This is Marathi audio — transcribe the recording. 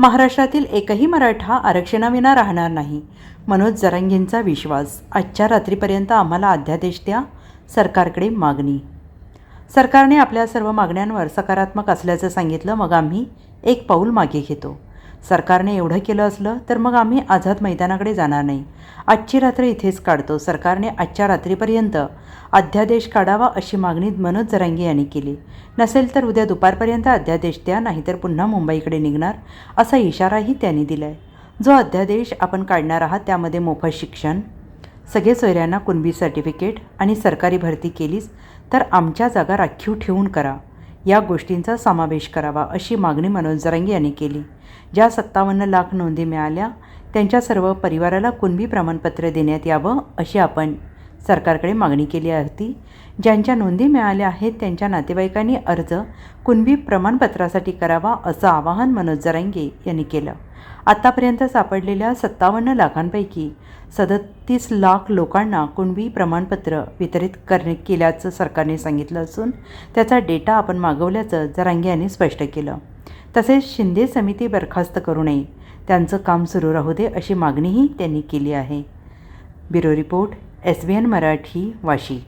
महाराष्ट्रातील एकही मराठा आरक्षणाविना राहणार नाही. मनोज जरांगेंचा विश्वास. आजच्या रात्रीपर्यंत आम्हाला अध्यादेश द्या. सरकारकडे मागणी. सरकारने आपल्या सर्व मागण्यांवर सकारात्मक असल्याचं सांगितलं मग आम्ही एक पाऊल मागे घेतो. सरकारने एवढं केलं असलं तर मग आम्ही आझाद मैदानाकडे जाणार नाही. आजची रात्र इथेच काढतो. सरकारने आजच्या रात्रीपर्यंत अध्यादेश काढावा अशी मागणी मनोज जरांगी यांनी केली. नसेल तर उद्या दुपारपर्यंत अध्यादेश द्या नाहीतर पुन्हा मुंबईकडे निघणार असा इशाराही त्यांनी दिला आहे जो अध्यादेश आपण काढणार आहात त्यामध्ये मोफत शिक्षण सगळे सोयऱ्यांना कुणबी सर्टिफिकेट आणि सरकारी भरती केलीच तर आमच्या जागा राखीव ठेवून करा. या गोष्टींचा समावेश करावा अशी मागणी मनोज जरांगे यांनी केली. ज्या सत्तावन्न लाख नोंदी मिळाल्या त्यांच्या सर्व परिवाराला कुणबी प्रमाणपत्र देण्यात यावं अशी आपण सरकारकडे मागणी केली होती. ज्यांच्या नोंदी मिळाल्या आहेत त्यांच्या नातेवाईकांनी अर्ज कुणबी प्रमाणपत्रासाठी करावा असं आवाहन मनोज जरांगे यांनी केलं. आत्तापर्यंत सापडलेल्या सत्तावन्न लाखांपैकी सदतीस लाख लोकांना कुणबी प्रमाणपत्र वितरित करणे केल्याचं सरकारने सांगितलं असून त्याचा डेटा आपण मागवल्याचं जरांगे यांनी स्पष्ट केलं. तसेच शिंदे समिती बरखास्त करू नये त्यांचं काम सुरू राहू दे अशी मागणीही त्यांनी केली आहे. Bureau report S B N Marathi Vashi.